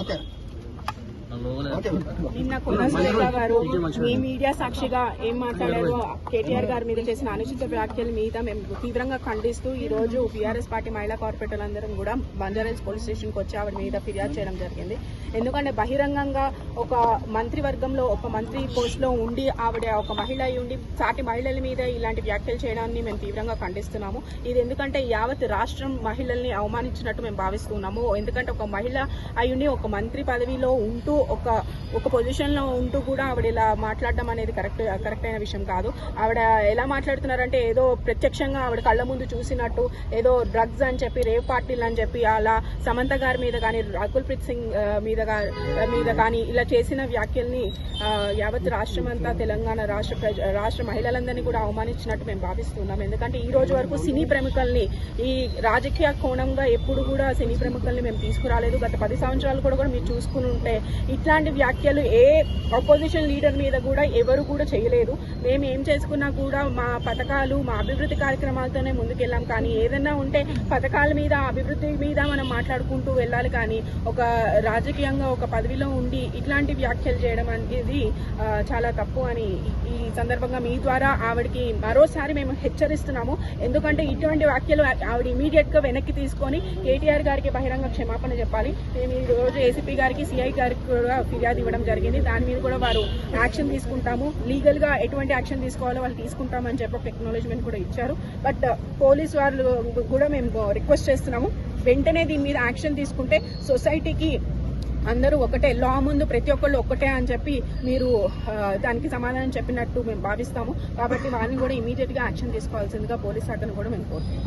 Okay. నిన్న కుమారస్వామి గారు మీ media సాక్షిగా ఏం మాట్లాడారో కేటీఆర్ గారి మీద చేసిన అనుచిత వ్యాఖ్యల మీద మేము తీవ్రంగా ఖండిస్తూ ఈ రోజు బీఆర్ఎస్ పార్టీ మహిళా కార్పొరేటర్లందరం కూడా బంజారాహిల్స్ పోలీస్ స్టేషన్కి వచ్చి ఆవిడ మీద ఫిర్యాదు చేయడం జరిగింది. ఎందుకంటే బహిరంగంగా ఒక మంత్రివర్గంలో ఒక మంత్రి పోస్ట్లో ఉండి ఆవిడ ఒక మహిళ అయి ఉండి సాటి మహిళల మీద ఇలాంటి వ్యాఖ్యలు చేయడాన్ని మేము తీవ్రంగా ఖండిస్తున్నాము. ఇది ఎందుకంటే యావత్ రాష్ట్రం మహిళల్ని అవమానించినట్టు మేము భావిస్తున్నాము. ఎందుకంటే ఒక మహిళ అయ్యుండి ఒక మంత్రి పదవిలో ఉంటూ ఒక ఒక పొజిషన్లో ఉంటూ కూడా ఆవిడ ఇలా మాట్లాడడం అనేది కరెక్ట్ కరెక్ట్ అయిన విషయం కాదు. ఆవిడ ఎలా మాట్లాడుతున్నారంటే ఏదో ప్రత్యక్షంగా ఆవిడ కళ్ళ ముందు చూసినట్టు ఏదో డ్రగ్స్ అని చెప్పి రేవ్ పార్టీలు అని చెప్పి అలా సమంత గారి మీద కానీ రకుల్ ప్రీత్ సింగ్ మీద మీద కానీ ఇలా చేసిన వ్యాఖ్యల్ని యావత్ రాష్ట్రం అంతా తెలంగాణ రాష్ట్ర ప్రజ రాష్ట్ర మహిళలందరినీ కూడా అవమానించినట్టు మేము భావిస్తున్నాం. ఎందుకంటే ఈ రోజు వరకు సినీ ప్రముఖుల్ని ఈ రాజకీయ కోణంగా ఎప్పుడు కూడా సినీ ప్రముఖుల్ని మేము తీసుకురాలేదు. గత పది సంవత్సరాలు కూడా కూడా మీరు చూసుకుని ఉంటే ఇట్లాంటి వ్యాఖ్యలు ఏ అపోజిషన్ లీడర్ మీద కూడా ఎవరు కూడా చేయలేదు. మేము ఏం చేసుకున్నా కూడా మా పథకాలు మా అభివృద్ధి కార్యక్రమాలతోనే ముందుకెళ్ళాం. కానీ ఏదైనా ఉంటే పథకాల మీద అభివృద్ధి మీద మనం మాట్లాడుకుంటూ వెళ్ళాలి. కానీ ఒక రాజకీయంగా ఒక పదవిలో ఉండి ఇట్లాంటి వ్యాఖ్యలు చేయడం అనేది చాలా తప్పు అని ఈ సందర్భంగా మీ ద్వారా ఆవిడకి మరోసారి మేము హెచ్చరిస్తున్నాము. ఎందుకంటే ఇటువంటి వ్యాఖ్యలు ఆవిడ ఇమీడియట్గా వెనక్కి తీసుకొని కేటీఆర్ గారికి బహిరంగ క్షమాపణ చెప్పాలి. మేము ఈ రోజు ఏసీపీ గారికి సిఐ గారికి కూడా ఫిర్యాదు ఇవ్వడం జరిగింది. దాని మీద కూడా వారు యాక్షన్ తీసుకుంటాము. లీగల్గా ఎటువంటి యాక్షన్ తీసుకోవాలో వాళ్ళు తీసుకుంటామని చెప్పి ఒక ఎక్నాలజ్మెంట్ కూడా ఇచ్చారు. బట్ uh, పోలీస్ వాళ్ళు కూడా మేము రిక్వెస్ట్ చేస్తున్నాము. వెంటనే దీని మీద యాక్షన్ తీసుకుంటే సొసైటీకి అందరూ ఒకటే లా ముందు ప్రతి ఒక్కళ్ళు ఒక్కటే అని చెప్పి మీరు uh, దానికి సమాధానం చెప్పినట్టు మేము భావిస్తాము. కాబట్టి వాళ్ళని కూడా ఇమీడియట్గా యాక్షన్ తీసుకోవాల్సిందిగా పోలీస్ శాఖను కూడా మేము కోరుతున్నాం